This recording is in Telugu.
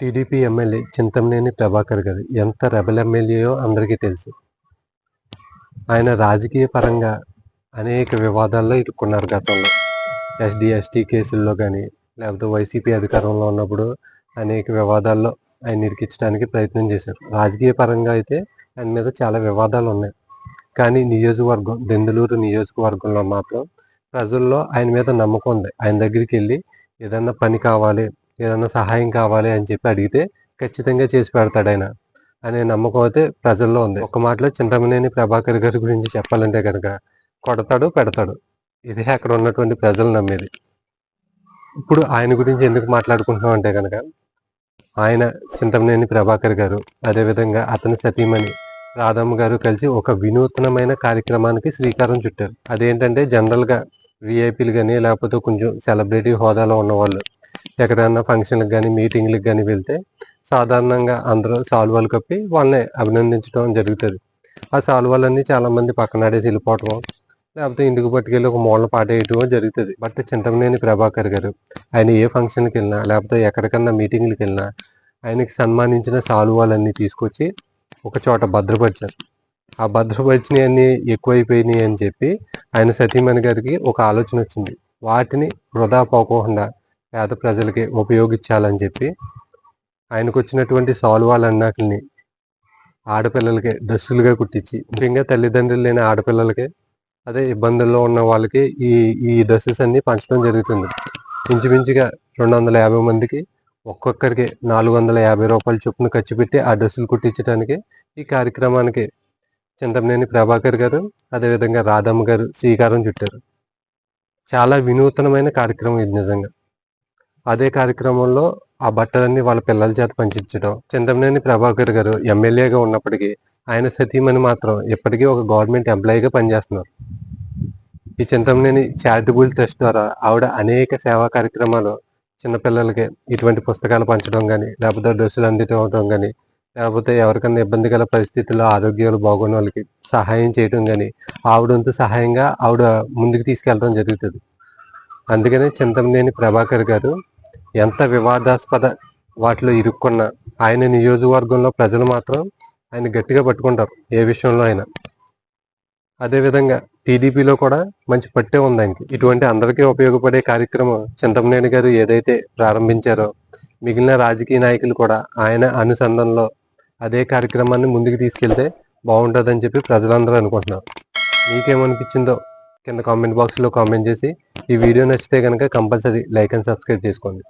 టీడీపీ ఎమ్మెల్యే చింతమనేని ప్రభాకర్ గారు ఎంత రెబల్ ఎమ్మెల్యేయో అందరికీ తెలుసు. ఆయన రాజకీయ పరంగా అనేక వివాదాల్లో ఇరుక్కున్నారు గతంలో. ఎస్డీ ఎస్టీ కేసుల్లో కానీ లేకపోతే వైసీపీ అధికారంలో ఉన్నప్పుడు అనేక వివాదాల్లో ఆయన ఇరికించడానికి ప్రయత్నం చేశారు. రాజకీయ పరంగా అయితే ఆయన మీద చాలా వివాదాలు ఉన్నాయి. కానీ నియోజకవర్గం దెందులూరు నియోజకవర్గంలో మాత్రం ప్రజల్లో ఆయన మీద నమ్మకం ఉంది. ఆయన దగ్గరికి వెళ్ళి ఏదన్నా పని కావాలి ఏదన్నా సహాయం కావాలి అని చెప్పి అడిగితే ఖచ్చితంగా చేసి పెడతాడు ఆయన అనే నమ్మకం అయితే ప్రజల్లో ఉంది. ఒక మాటలో చింతమనేని ప్రభాకర్ గారి గురించి చెప్పాలంటే కనుక కొడతాడు పెడతాడు. ఇది అక్కడ ఉన్నటువంటి ప్రజలు నమ్మేది. ఇప్పుడు ఆయన గురించి ఎందుకు మాట్లాడుకుంటున్నాం అంటే కనుక ఆయన చింతమనేని ప్రభాకర్ గారు అదేవిధంగా అతని సతీమణి రాధమ్మ గారు కలిసి ఒక వినూత్నమైన కార్యక్రమానికి శ్రీకారం చుట్టారు. అదేంటంటే జనరల్గా విఐపీలు కానీ లేకపోతే కొంచెం సెలబ్రిటీ హోదాలో ఉన్నవాళ్ళు ఎక్కడైనా ఫంక్షన్లకు కానీ మీటింగ్లకు కానీ వెళ్తే సాధారణంగా అందరూ సాల్వాలు కప్పి వాళ్ళని అభినందించడం జరుగుతుంది. ఆ సాల్వాలన్నీ చాలామంది పక్కన పక్కనాడేసి వెళ్ళిపోవటం లేకపోతే ఇంటికి పట్టుకెళ్ళి ఒక మూలన పాటేయటం జరుగుతుంది. బట్ చింతమనేని ప్రభాకర్ గారు ఆయన ఏ ఫంక్షన్కి వెళ్ళినా లేకపోతే ఎక్కడికన్నా మీటింగ్లకు వెళ్ళినా ఆయనకి సన్మానించిన సాల్వాలన్నీ తీసుకొచ్చి ఒక చోట భద్రపరిచారు. ఆ భద్రపరిచినవి అన్ని ఎక్కువైపోయినాయి అని చెప్పి ఆయన సతీమణి గారికి ఒక ఆలోచన వచ్చింది. వాటిని వృధా పోకుండా పేద ప్రజలకి ఉపయోగించాలని చెప్పి ఆయనకు వచ్చినటువంటి సాల్వాలన్నిటిని ఆడపిల్లలకి డ్రెస్సులుగా కుట్టించి ముఖ్యంగా తల్లిదండ్రులు లేని ఆడపిల్లలకి అదే ఇబ్బందుల్లో ఉన్న వాళ్ళకి ఈ ఈ డ్రెస్సెస్ అన్ని పంచడం జరుగుతుంది. ఇంచుమించుగా రెండు వందల యాభై మందికి ఒక్కొక్కరికి నాలుగు వందల యాభై రూపాయల చొప్పున ఖర్చు పెట్టి ఆ డ్రెస్సులు కుట్టించడానికి ఈ కార్యక్రమానికి చింతమనేని ప్రభాకర్ గారు అదేవిధంగా రాధమ్మ గారు శ్రీకారం చుట్టారు. చాలా వినూతనమైన కార్యక్రమం ఇది నిజంగా. అదే కార్యక్రమంలో ఆ బట్టలన్నీ వాళ్ళ పిల్లల చేత పంచించడం చింతమనేని ప్రభాకర్ గారు ఎమ్మెల్యేగా ఉన్నప్పటికీ ఆయన సతీమణి మాత్రం ఇప్పటికీ ఒక గవర్నమెంట్ ఎంప్లాయీగా పనిచేస్తున్నారు. ఈ చింతమనేని చారిటబుల్ ట్రస్ట్ ద్వారా ఆవిడ అనేక సేవా కార్యక్రమాలు చిన్నపిల్లలకి ఇటువంటి పుస్తకాలు పంచడం కానీ లేకపోతే డ్రెస్సులు అందించడం కానీ లేకపోతే ఎవరికన్నా ఇబ్బంది గల పరిస్థితుల్లో ఆరోగ్యాలు బాగున్న వాళ్ళకి సహాయం చేయడం కానీ ఆవిడంతు సహాయంగా ఆవిడ ముందుకు తీసుకెళ్ళడం జరుగుతుంది. అందుకనే చింతమనేని ప్రభాకర్ గారు ఎంత వివాదాస్పద వాటిలో ఇరుక్కున్న ఆయన నియోజకవర్గంలో ప్రజలు మాత్రం ఆయన గట్టిగా పట్టుకుంటారు ఏ విషయంలో అయినా. అదేవిధంగా టీడీపీలో కూడా మంచి పట్టే ఉంది ఆయనకి. ఇటువంటి అందరికీ ఉపయోగపడే కార్యక్రమం చింతమనేని గారు ఏదైతే ప్రారంభించారో మిగిలిన రాజకీయ నాయకులు కూడా ఆయన అనుసంధానంలో అదే కార్యక్రమాన్ని ముందుకు తీసుకెళ్తే బాగుంటుందని చెప్పి ప్రజలందరూ అనుకుంటున్నారు. మీకేమనిపించిందో కింద కామెంట్ బాక్స్లో కామెంట్ చేసి ఈ వీడియో నచ్చితే కనుక కంపల్సరీ లైక్ అండ్ సబ్స్క్రైబ్ చేసుకోండి.